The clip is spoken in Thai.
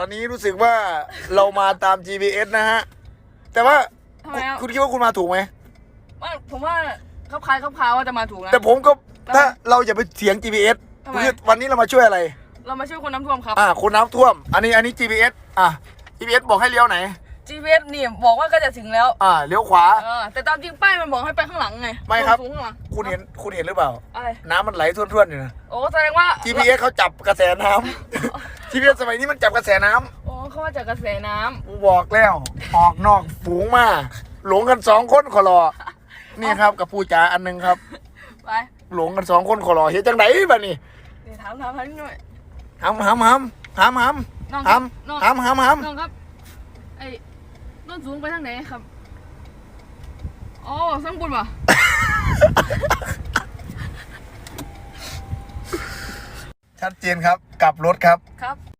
ตอนนี้รู้สึกว่าเรามาตาม GPS นะฮะ แต่ว่าทำไมอะคุณคิดว่าคุณมาถูกไหม ว่าผมว่าเขาคล้ายเขาพาว่าจะมาถูกนะ แต่ผมก็ทำไมถ้าเราอย่าไปเถียง GPS ทำไม คือวันนี้เรามาช่วยอะไร เรามาช่วยคนน้ำท่วมครับ อ่าคนน้ำท่วม อันนี้อันนี้ GPS อะ GPS บอกให้เลี้ยวไหน GPS นี่บอกว่าก็จะถึงแล้วอ่าเลี้ยวขวา เออแต่ตามจริงป้ายมันบอกให้ไปข้างหลังไงไม่ครับ สูงข้างหลังคุณเห็นคุณเห็นหรือเปล่า อะไรน้ำมันไหลท่วนๆอยู่นะ โอ้แสดงว่า GPS เขาจับกระแสน้ำ GPS สมัยนี้มันจับกระแสน้ำโอ้เขามาจากกระแสน้ำกูบอกแล้ว ออกนอกฝูงมาหลงกันสองคนขอรอ นี่ครับกับผู้จ๋าอันหนึงครับ ไปหลงกันสองคนขอรอเฮ็ดจังไดบ้านี่เดี๋ยวถามถามท่านหน่อยหำหำหำหำหน้องำครับหน้องำหำหำหน้องครับไอ้ต้นสูงไปทางไหนครับอ๋อสังบุญวะ ชัดเจนครับ กลับรถครับ ครับ